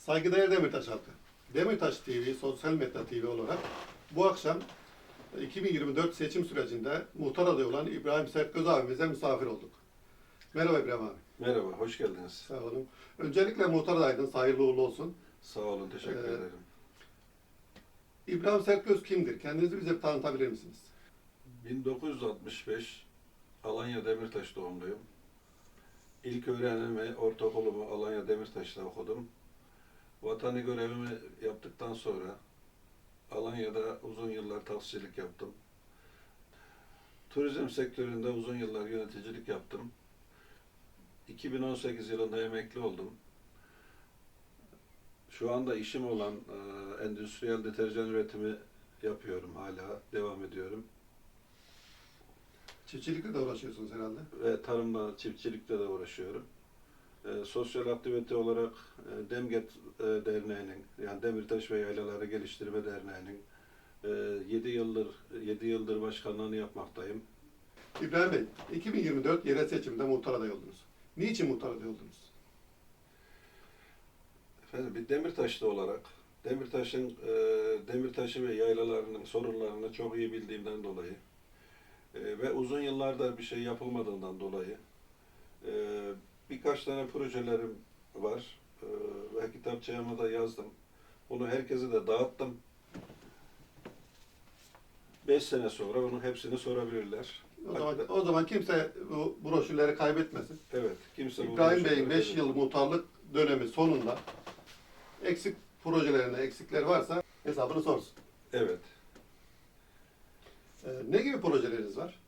Saygıdeğer Demirtaş halkı. Demirtaş TV, Sosyal Medya TV olarak bu akşam e, 2024 seçim sürecinde muhtar adayı olan İbrahim Sertgöz abimize misafir olduk. Merhaba İbrahim abi. Merhaba, hoş geldiniz. Sağ olun. Öncelikle muhtar adaydınız. Hayırlı uğurlu olsun. Sağ olun, teşekkür Ee, ederim. İbrahim Sertgöz kimdir? Kendinizi bize tanıtabilir misiniz? 1965 Alanya Demirtaş doğumluyum. İlk öğrenimi, ortaokulumu Alanya Demirtaş'ta okudum. Vatani görevimi yaptıktan sonra Alanya'da uzun yıllar taksicilik yaptım. Turizm sektöründe uzun yıllar yöneticilik yaptım. 2018 yılında emekli oldum. Şu anda işim olan e, endüstriyel deterjan üretimi yapıyorum hala, devam ediyorum. Çiftçilikle de uğraşıyorsunuz herhalde. Ve tarımla, çiftçilikle de uğraşıyorum. E, sosyal aktivite olarak e, Demget e, Derneği'nin, yani Demirtaş ve Yaylaları Geliştirme Derneği'nin 7 yıldır 7 yıldır başkanlığını yapmaktayım. İbrahim Bey, 2024 yerel seçimde muhtar adayı oldunuz. Niçin muhtar adayı oldunuz? Efendim bir Demirtaşlı olarak Demirtaş'ın e, Demirtaş'ı ve yaylalarının sorunlarını çok iyi bildiğimden dolayı e, ve uzun yıllardır bir şey yapılmadığından dolayı e, birkaç tane projelerim var e, ve kitapçığıma da yazdım. Bunu herkese de dağıttım. Beş sene sonra onun hepsini sorabilirler. O zaman, o zaman kimse bu broşürleri kaybetmesin. Evet, kimse bu İbrahim broşürleri Bey'in 5 kaybetmez. yıl muhtarlık dönemi sonunda eksik projelerinde eksikler varsa hesabını sorsun. Evet. Ee, ne gibi projeleriniz var?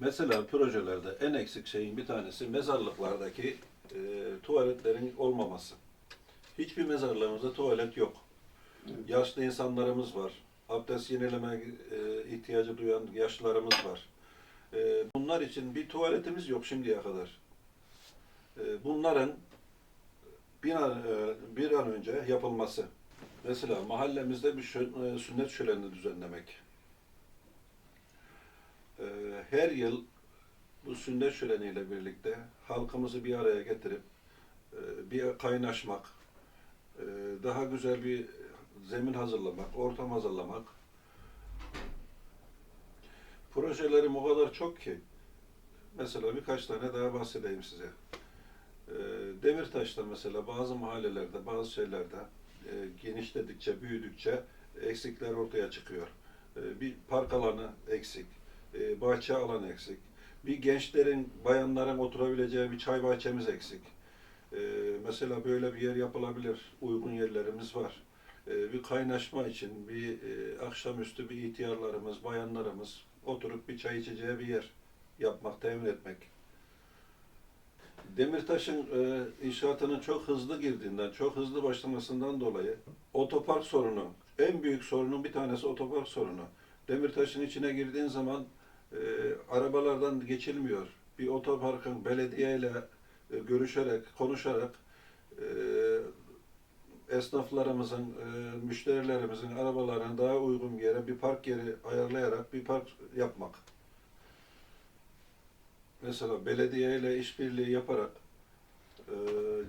Mesela projelerde en eksik şeyin bir tanesi mezarlıklardaki e, tuvaletlerin olmaması. Hiçbir mezarlığımızda tuvalet yok. Evet. Yaşlı insanlarımız var. Abdest yenileme e, ihtiyacı duyan yaşlılarımız var. E, bunlar için bir tuvaletimiz yok şimdiye kadar. E, bunların bir an, e, bir an önce yapılması. Mesela mahallemizde bir e, sünnet şöleni düzenlemek. Ee, her yıl bu sünnet şöleniyle birlikte halkımızı bir araya getirip e, bir kaynaşmak, e, daha güzel bir zemin hazırlamak, ortam hazırlamak. Projelerim o kadar çok ki. Mesela birkaç tane daha bahsedeyim size. Ee, Demirtaş'ta mesela bazı mahallelerde, bazı şeylerde e, genişledikçe, büyüdükçe eksikler ortaya çıkıyor. Ee, bir park alanı eksik, e, bahçe alanı eksik, bir gençlerin, bayanların oturabileceği bir çay bahçemiz eksik. Ee, mesela böyle bir yer yapılabilir, uygun yerlerimiz var. Ee, bir kaynaşma için, bir e, akşamüstü bir ihtiyarlarımız, bayanlarımız oturup bir çay içeceği bir yer yapmak, temin etmek. Demirtaş'ın e, inşaatının çok hızlı girdiğinden, çok hızlı başlamasından dolayı otopark sorunu, en büyük sorunun bir tanesi otopark sorunu. Demirtaş'ın içine girdiğin zaman e, arabalardan geçilmiyor. Bir otoparkın belediyeyle e, görüşerek, konuşarak e, esnaflarımızın, e, müşterilerimizin arabalarını daha uygun yere bir park yeri ayarlayarak bir park yapmak. Mesela belediye ile işbirliği yaparak e,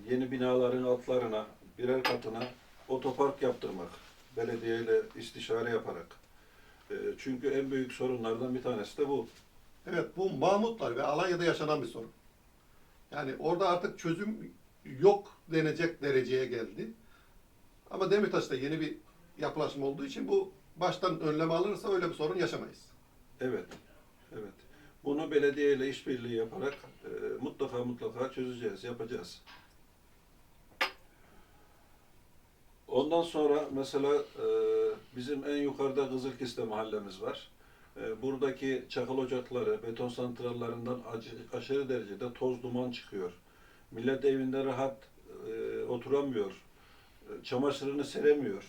yeni binaların altlarına, birer katına otopark yaptırmak. Belediye ile istişare yaparak. E, çünkü en büyük sorunlardan bir tanesi de bu. Evet, bu Mahmutlar ve Alanya'da yaşanan bir sorun. Yani orada artık çözüm yok denecek dereceye geldi. Ama Demirtaş'ta yeni bir yapılaşma olduğu için bu baştan önlem alınırsa öyle bir sorun yaşamayız. Evet, evet. Bunu belediye ile işbirliği yaparak e, mutlaka mutlaka çözeceğiz, yapacağız. Ondan sonra mesela e, bizim en yukarıda Kızılkiste mahallemiz var. E, buradaki çakıl ocakları, beton santrallarından aşırı derecede toz duman çıkıyor. Millet evinde rahat e, oturamıyor. E, çamaşırını seremiyor.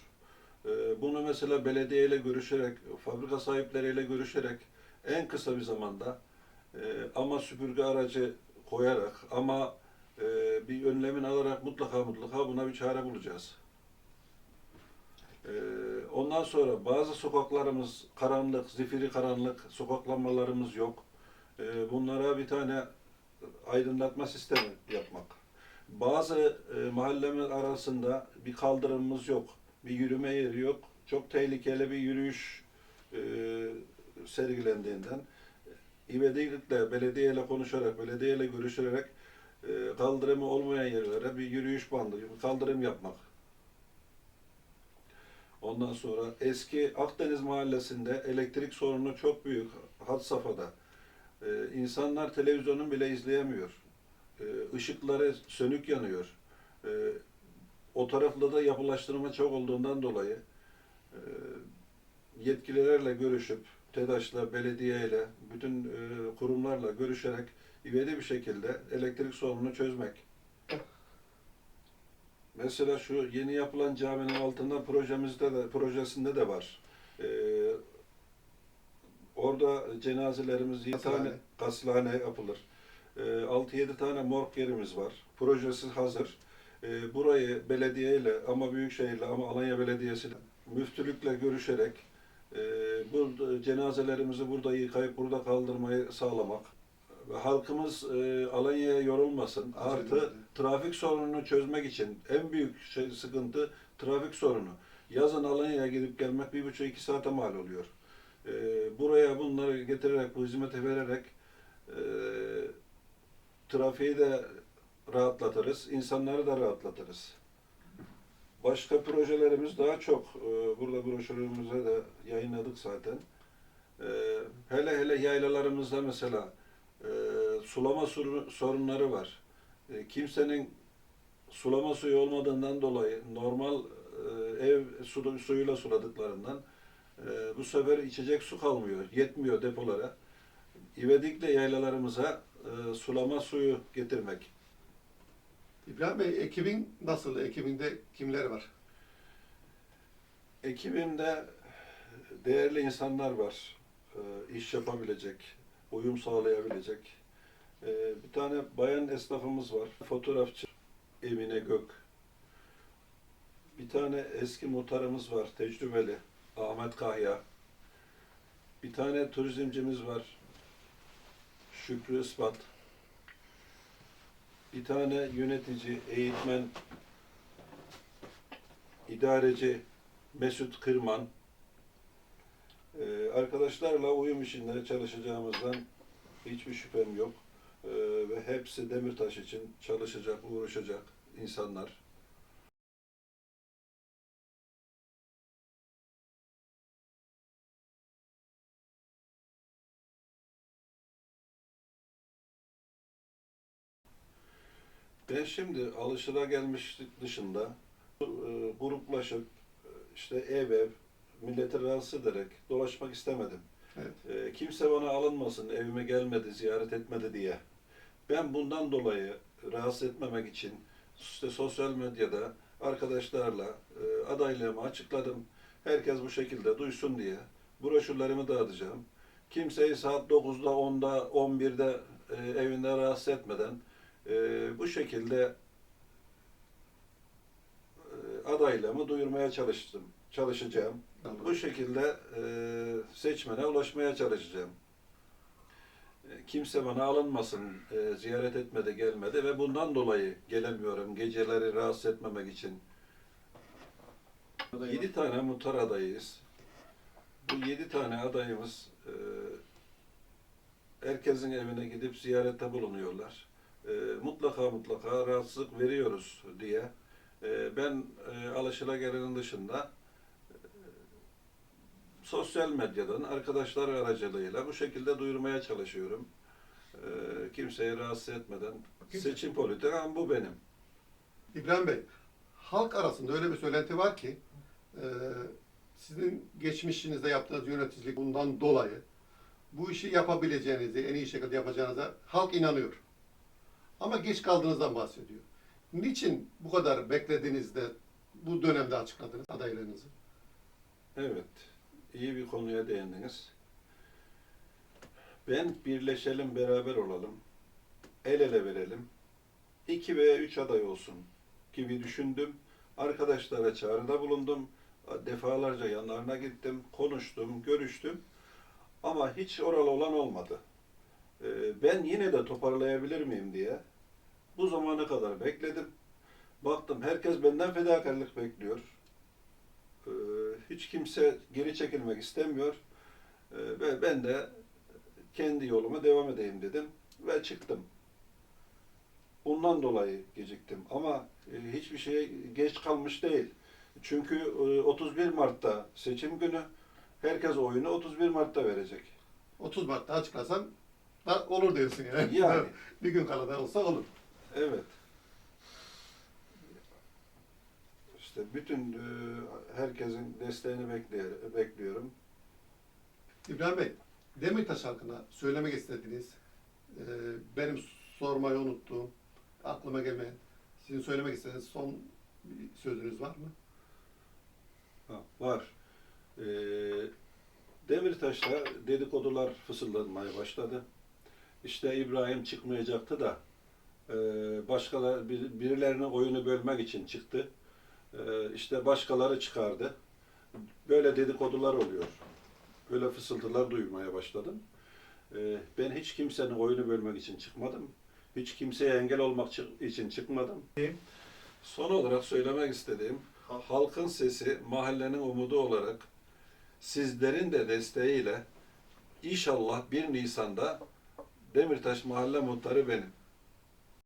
E, bunu mesela belediye ile görüşerek, fabrika sahipleriyle görüşerek en kısa bir zamanda e, ama süpürge aracı koyarak ama e, bir önlemin alarak mutlaka mutlaka buna bir çare bulacağız. E, ondan sonra bazı sokaklarımız karanlık, zifiri karanlık, sokaklanmalarımız yok. E, bunlara bir tane aydınlatma sistemi yapmak. Bazı e, mahallemin arasında bir kaldırımımız yok, bir yürüme yeri yok. Çok tehlikeli bir yürüyüş e, sergilendiğinden ivedilikle belediyeyle konuşarak, belediyeyle görüşerek e, kaldırımı olmayan yerlere bir yürüyüş bandı, bir kaldırım yapmak. Ondan sonra eski Akdeniz mahallesinde elektrik sorunu çok büyük, had safhada. Ee, insanlar televizyonun bile izleyemiyor. Ee, ışıkları sönük yanıyor. Ee, o tarafta da yapılaştırma çok olduğundan dolayı e, yetkililerle görüşüp TEDAŞ'la, belediyeyle, bütün e, kurumlarla görüşerek ivedi bir şekilde elektrik sorununu çözmek. Mesela şu yeni yapılan caminin altında projemizde de projesinde de var. Ee, orada cenazelerimiz 7 Gazlahane. tane gaslahane yapılır. Ee, 6-7 tane morg yerimiz var. Projesi hazır. Ee, burayı belediyeyle ama Büyükşehir'le ama Alanya Belediyesi'yle müftülükle görüşerek e, bu cenazelerimizi burada yıkayıp burada kaldırmayı sağlamak. Ve halkımız e, Alanya'ya yorulmasın. Artı trafik sorununu çözmek için en büyük şey, sıkıntı trafik sorunu. Yazın Alanya'ya gidip gelmek bir buçuk iki saate mal oluyor. E, buraya bunları getirerek, bu hizmeti vererek e, trafiği de rahatlatırız, insanları da rahatlatırız. Başka projelerimiz daha çok. E, burada broşürümüzde de yayınladık zaten. E, hele hele yaylalarımızda mesela sulama sorunları var. E, kimsenin sulama suyu olmadığından dolayı normal e, ev su, suyuyla suladıklarından e, bu sefer içecek su kalmıyor, yetmiyor depolara. İvedikle yaylalarımıza e, sulama suyu getirmek. İbrahim Bey ekibin nasıl? Ekibinde kimler var? Ekibimde değerli insanlar var. E, iş yapabilecek, uyum sağlayabilecek. E, bir tane bayan esnafımız var. Fotoğrafçı Emine Gök. Bir tane eski muhtarımız var, tecrübeli. Ahmet Kahya. Bir tane turizmcimiz var. Şükrü Ispat. Bir tane yönetici, eğitmen, idareci Mesut Kırman. Ee, arkadaşlarla uyum içinde çalışacağımızdan hiçbir şüphem yok. Hepsi Demirtaş için çalışacak, uğraşacak insanlar. Ben şimdi alışılagelmişlik dışında e, gruplaşıp işte ev ev milleti rahatsız ederek dolaşmak istemedim. Evet. E, kimse bana alınmasın, evime gelmedi, ziyaret etmedi diye. Ben bundan dolayı rahatsız etmemek için işte sosyal medyada arkadaşlarla e, adaylığımı açıkladım. Herkes bu şekilde duysun diye broşürlerimi dağıtacağım. Kimseyi saat 9'da, 10'da, 11'de e, evinde rahatsız etmeden e, bu şekilde e, adaylığımı duyurmaya çalıştım, çalışacağım. Anladım. Bu şekilde e, seçmene ulaşmaya çalışacağım. E, kimse bana alınmasın, e, ziyaret etmedi, gelmedi ve bundan dolayı gelemiyorum geceleri rahatsız etmemek için. Yedi tane muhtar adayıyız. Bu yedi tane adayımız e, herkesin evine gidip ziyarette bulunuyorlar. E, mutlaka mutlaka rahatsızlık veriyoruz diye. E, ben e, alışılagelenin dışında sosyal medyadan arkadaşlar aracılığıyla bu şekilde duyurmaya çalışıyorum. Ee, kimseyi rahatsız etmeden. Kimse- Seçim politikam bu benim. İbrahim Bey, halk arasında öyle bir söylenti var ki e, sizin geçmişinizde yaptığınız yöneticilik bundan dolayı bu işi yapabileceğinizi, en iyi şekilde yapacağınıza halk inanıyor. Ama geç kaldığınızdan bahsediyor. Niçin bu kadar beklediğinizde bu dönemde açıkladınız adaylığınızı? Evet, iyi bir konuya değindiniz. Ben birleşelim, beraber olalım, el ele verelim, iki veya üç aday olsun gibi düşündüm. Arkadaşlara çağrıda bulundum. Defalarca yanlarına gittim, konuştum, görüştüm. Ama hiç oralı olan olmadı. Ee, ben yine de toparlayabilir miyim diye bu zamana kadar bekledim. Baktım herkes benden fedakarlık bekliyor. Hiç kimse geri çekilmek istemiyor. Ee, ve ben de kendi yoluma devam edeyim dedim ve çıktım. Bundan dolayı geciktim ama e, hiçbir şeye geç kalmış değil. Çünkü e, 31 Mart'ta seçim günü herkes oyunu 31 Mart'ta verecek. 30 Mart'ta açıklasam da olur diyorsun yani. Yani. bir gün kala da olsa olur. Evet. İşte bütün e, herkesin desteğini bekliyor- bekliyorum. İbrahim Bey, Demirtaş halkına söylemek istediğiniz, e, benim sormayı unuttuğum, aklıma gelmeyen, sizin söylemek istediğiniz son bir sözünüz var mı? Ha, var. Ee, Demirtaş'ta dedikodular fısıldanmaya başladı. İşte İbrahim çıkmayacaktı da e, başkaları bir- birilerine oyunu bölmek için çıktı. E, işte başkaları çıkardı. Böyle dedikodular oluyor. Böyle fısıltılar duymaya başladım. E, ben hiç kimsenin oyunu bölmek için çıkmadım. Hiç kimseye engel olmak için çıkmadım. Son olarak söylemek istediğim halkın sesi, mahallenin umudu olarak sizlerin de desteğiyle inşallah 1 Nisan'da Demirtaş Mahalle Muhtarı benim.